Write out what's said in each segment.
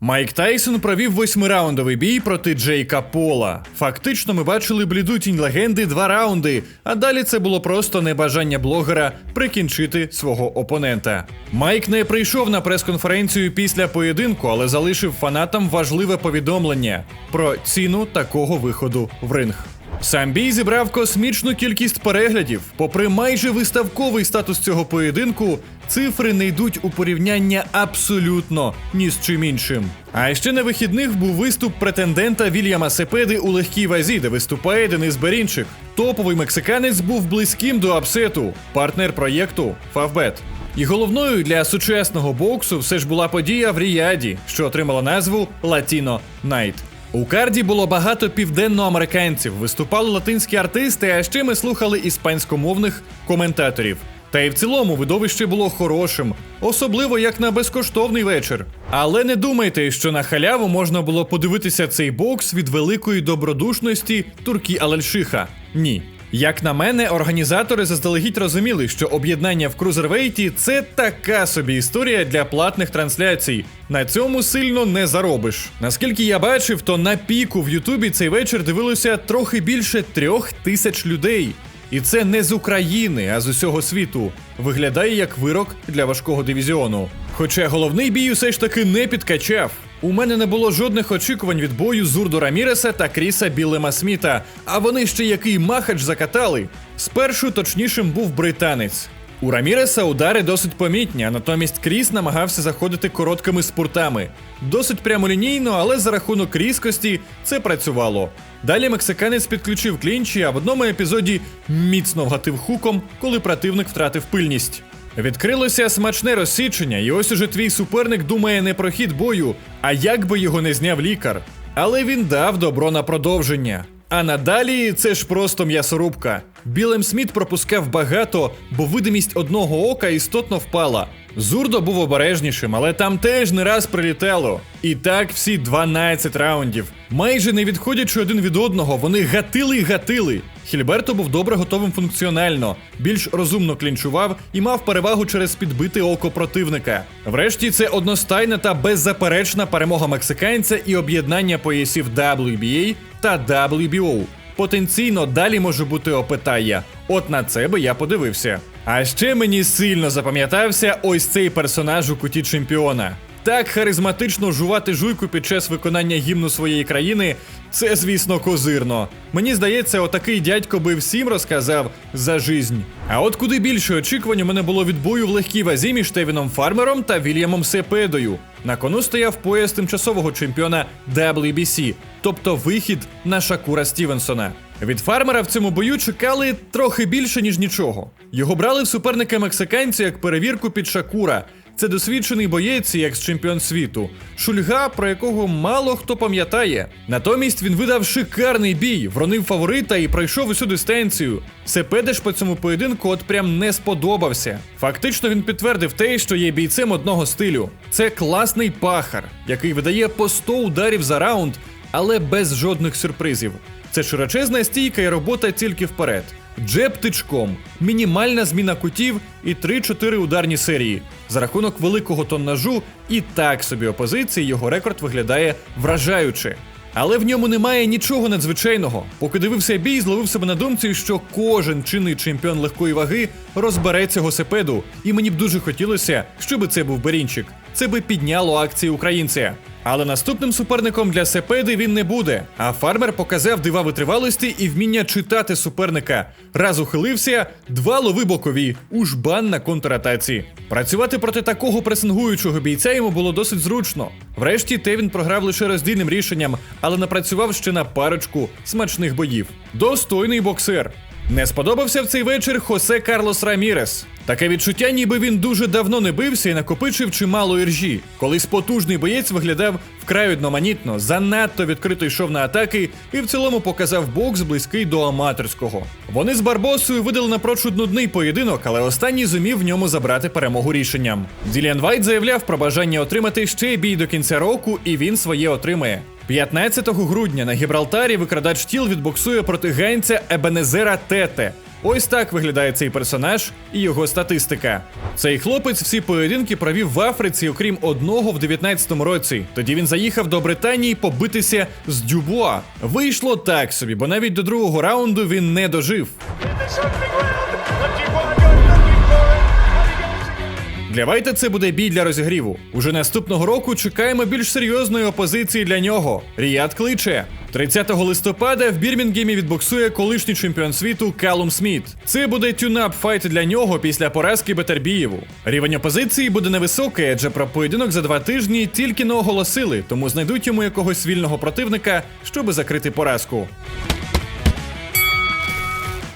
Майк Тайсон провів восьмираундовий бій проти Джейка Пола. Фактично, ми бачили бліду легенди два раунди, а далі це було просто небажання блогера прикінчити свого опонента. Майк не прийшов на прес-конференцію після поєдинку, але залишив фанатам важливе повідомлення про ціну такого виходу в ринг. Сам бій зібрав космічну кількість переглядів. Попри майже виставковий статус цього поєдинку, цифри не йдуть у порівняння абсолютно ні з чим іншим. А ще на вихідних був виступ претендента Вільяма Сепеди у легкій вазі, де виступає Денис Берінчик. Топовий мексиканець був близьким до апсету, партнер проєкту Фавбет. І головною для сучасного боксу все ж була подія в Ріаді, що отримала назву Latino Night. У карді було багато південноамериканців, виступали латинські артисти, а ще ми слухали іспанськомовних коментаторів. Та й в цілому видовище було хорошим, особливо як на безкоштовний вечір. Але не думайте, що на халяву можна було подивитися цей бокс від великої добродушності Туркі Алельшиха. Ні. Як на мене, організатори заздалегідь розуміли, що об'єднання в крузервейті це така собі історія для платних трансляцій. На цьому сильно не заробиш. Наскільки я бачив, то на піку в Ютубі цей вечір дивилося трохи більше трьох тисяч людей. І це не з України, а з усього світу. Виглядає як вирок для важкого дивізіону. Хоча головний бій усе ж таки не підкачав. У мене не було жодних очікувань від бою Зурдо Раміреса та Кріса Білема Сміта, а вони ще який махач закатали. Спершу точнішим був британець. У Раміреса удари досить помітні, а натомість Кріс намагався заходити короткими спуртами. Досить прямолінійно, але за рахунок різкості це працювало. Далі мексиканець підключив клінчі, а в одному епізоді міцно вгатив хуком, коли противник втратив пильність. Відкрилося смачне розсічення, і ось уже твій суперник думає не про хід бою, а як би його не зняв лікар. Але він дав добро на продовження. А надалі це ж просто м'ясорубка. Білем Сміт пропускав багато, бо видимість одного ока істотно впала. Зурдо був обережнішим, але там теж не раз прилітало. І так всі 12 раундів. Майже не відходячи один від одного, вони гатили й гатили. Хільберто був добре готовим функціонально, більш розумно клінчував і мав перевагу через підбите око противника. Врешті це одностайна та беззаперечна перемога мексиканця і об'єднання поясів WBA та WBO. Потенційно далі може бути опитає. От на це би я подивився. А ще мені сильно запам'ятався ось цей персонаж у куті чемпіона. Так харизматично жувати жуйку під час виконання гімну своєї країни це, звісно, козирно. Мені здається, отакий дядько би всім розказав за жизнь. А от куди більше очікувань у мене було від бою в легкій вазі між Тевіном Фармером та Вільямом Сепедою. На кону стояв пояс тимчасового чемпіона WBC, тобто вихід на Шакура Стівенсона. Від фармера в цьому бою чекали трохи більше, ніж нічого. Його брали в суперника мексиканці як перевірку під Шакура. Це досвідчений боєць, і екс-чемпіон світу. Шульга, про якого мало хто пам'ятає. Натомість він видав шикарний бій, вронив фаворита і пройшов усю дистанцію. Сепедеш по цьому поєдинку от прям не сподобався. Фактично він підтвердив те, що є бійцем одного стилю. Це класний пахар, який видає по 100 ударів за раунд, але без жодних сюрпризів. Це широчезна стійка і робота тільки вперед. Джеб тичком, мінімальна зміна кутів і 3-4 ударні серії. За рахунок великого тоннажу і так собі опозиції його рекорд виглядає вражаюче. Але в ньому немає нічого надзвичайного. Поки дивився бій, зловив себе на думці, що кожен чинний чемпіон легкої ваги розбере цього сепеду, і мені б дуже хотілося, щоб це був Берінчик. Це би підняло акції українця. Але наступним суперником для Сепеди він не буде. А фармер показав дива витривалості і вміння читати суперника. Раз ухилився, два лови бокові, ужбан на контратаці. Працювати проти такого пресингуючого бійця йому було досить зручно. Врешті Тевін програв лише роздільним рішенням, але напрацював ще на парочку смачних боїв. Достойний боксер. Не сподобався в цей вечір Хосе Карлос Рамірес. Таке відчуття, ніби він дуже давно не бився і накопичив чимало іржі. Колись потужний боєць виглядав вкрай одноманітно, занадто відкрито йшов на атаки і в цілому показав бокс близький до аматорського. Вони з Барбосою видали напрочуд нудний поєдинок, але останній зумів в ньому забрати перемогу рішенням. Діліан Вайт заявляв про бажання отримати ще бій до кінця року, і він своє отримає. 15 грудня на Гібралтарі викрадач тіл відбоксує проти ганця Ебенезера Тете. Ось так виглядає цей персонаж і його статистика. Цей хлопець всі поєдинки провів в Африці, окрім одного в 19-му році. Тоді він заїхав до Британії побитися з Дюбуа. Вийшло так собі, бо навіть до другого раунду він не дожив. Again. Давайте це буде бій для розігріву. Уже наступного року чекаємо більш серйозної опозиції для нього. Ріад кличе. 30 листопада в Бірмінгемі відбоксує колишній чемпіон світу Калум Сміт. Це буде тюнап файт для нього після поразки Бетербієву. Рівень опозиції буде невисокий, адже про поєдинок за два тижні тільки не оголосили, тому знайдуть йому якогось вільного противника, щоби закрити поразку.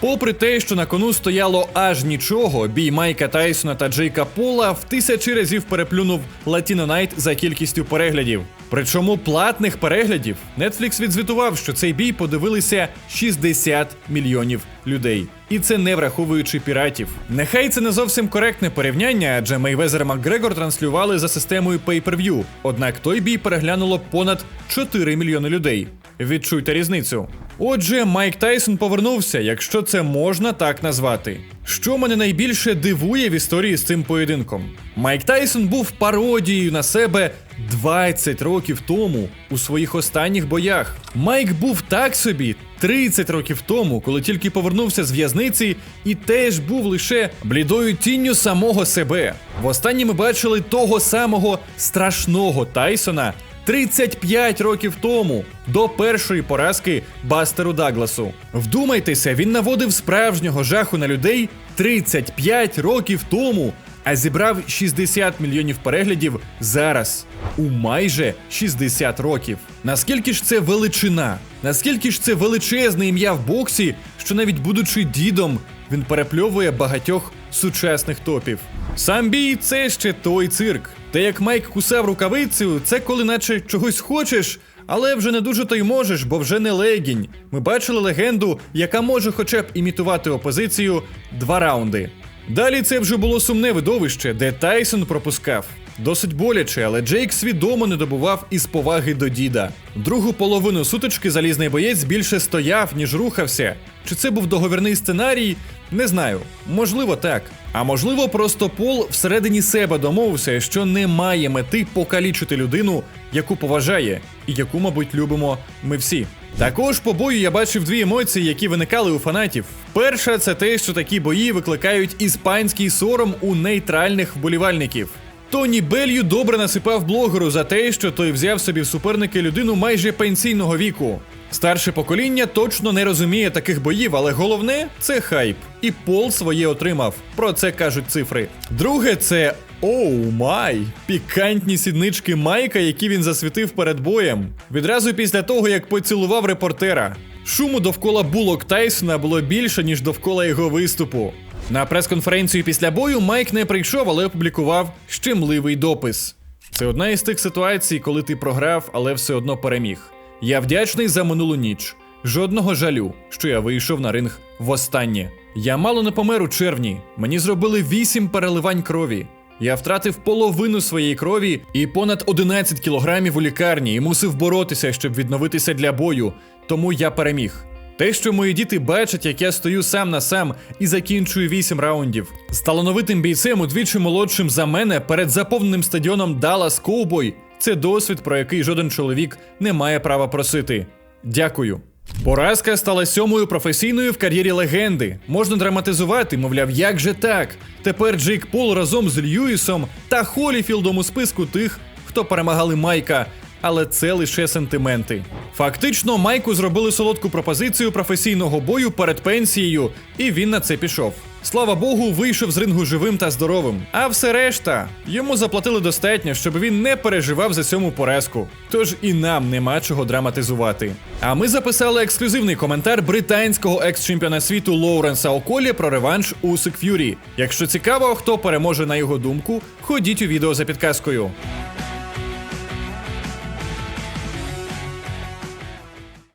Попри те, що на кону стояло аж нічого, бій Майка Тайсона та Джейка Пола в тисячі разів переплюнув Latino Night за кількістю переглядів. Причому платних переглядів Netflix відзвітував, що цей бій подивилися 60 мільйонів людей. І це не враховуючи піратів. Нехай це не зовсім коректне порівняння, адже Мейвезер Макгрегор транслювали за системою Pay-Per-View, Однак той бій переглянуло понад 4 мільйони людей. Відчуйте різницю. Отже, Майк Тайсон повернувся, якщо це можна так назвати. Що мене найбільше дивує в історії з цим поєдинком? Майк Тайсон був пародією на себе 20 років тому у своїх останніх боях. Майк був так собі 30 років тому, коли тільки повернувся з в'язниці, і теж був лише блідою тінню самого себе. Востаннє ми бачили того самого страшного Тайсона. 35 років тому до першої поразки Бастеру Дагласу. Вдумайтеся, він наводив справжнього жаху на людей 35 років тому, а зібрав 60 мільйонів переглядів зараз у майже 60 років. Наскільки ж це величина? Наскільки ж це величезне ім'я в боксі, що навіть будучи дідом, він перепльовує багатьох сучасних топів. Сам бій це ще той цирк. Те, як Майк кусав рукавицю, це коли наче чогось хочеш, але вже не дуже то й можеш, бо вже не легінь. Ми бачили легенду, яка може хоча б імітувати опозицію два раунди. Далі це вже було сумне видовище, де Тайсон пропускав. Досить боляче, але Джейк свідомо не добував із поваги до діда. Другу половину сутички залізний боєць більше стояв, ніж рухався. Чи це був договірний сценарій? Не знаю. Можливо, так. А можливо, просто Пол всередині себе домовився, що не має мети покалічити людину, яку поважає, і яку, мабуть, любимо ми всі. Також по бою я бачив дві емоції, які виникали у фанатів. Перша це те, що такі бої викликають іспанський сором у нейтральних вболівальників. Тоні Белью добре насипав блогеру за те, що той взяв собі в суперники людину майже пенсійного віку. Старше покоління точно не розуміє таких боїв, але головне це хайп. І Пол своє отримав. Про це кажуть цифри. Друге, це оу май! Пікантні сіднички Майка, які він засвітив перед боєм. Відразу після того, як поцілував репортера. Шуму довкола булок Тайсона було більше, ніж довкола його виступу. На прес-конференцію після бою Майк не прийшов, але опублікував щемливий допис. Це одна із тих ситуацій, коли ти програв, але все одно переміг. Я вдячний за минулу ніч. Жодного жалю, що я вийшов на ринг востаннє. Я мало не помер у червні. Мені зробили вісім переливань крові. Я втратив половину своєї крові і понад 11 кілограмів у лікарні і мусив боротися, щоб відновитися для бою. Тому я переміг. Те, що мої діти бачать, як я стою сам на сам і закінчую вісім раундів, з талановитим бійцем, удвічі молодшим за мене перед заповненим стадіоном Даллас Коубой, це досвід, про який жоден чоловік не має права просити. Дякую. Поразка стала сьомою професійною в кар'єрі легенди. Можна драматизувати, мовляв, як же так? Тепер Джейк Пол разом з Льюісом та Холіфілдом у списку тих, хто перемагали Майка. Але це лише сентименти. Фактично, Майку зробили солодку пропозицію професійного бою перед пенсією, і він на це пішов. Слава Богу, вийшов з рингу живим та здоровим. А все решта йому заплатили достатньо, щоб він не переживав за цьому поразку. Тож і нам нема чого драматизувати. А ми записали ексклюзивний коментар британського екс-чемпіона світу Лоуренса Околі про реванш у Ф'юрі. Якщо цікаво, хто переможе на його думку, ходіть у відео за підказкою.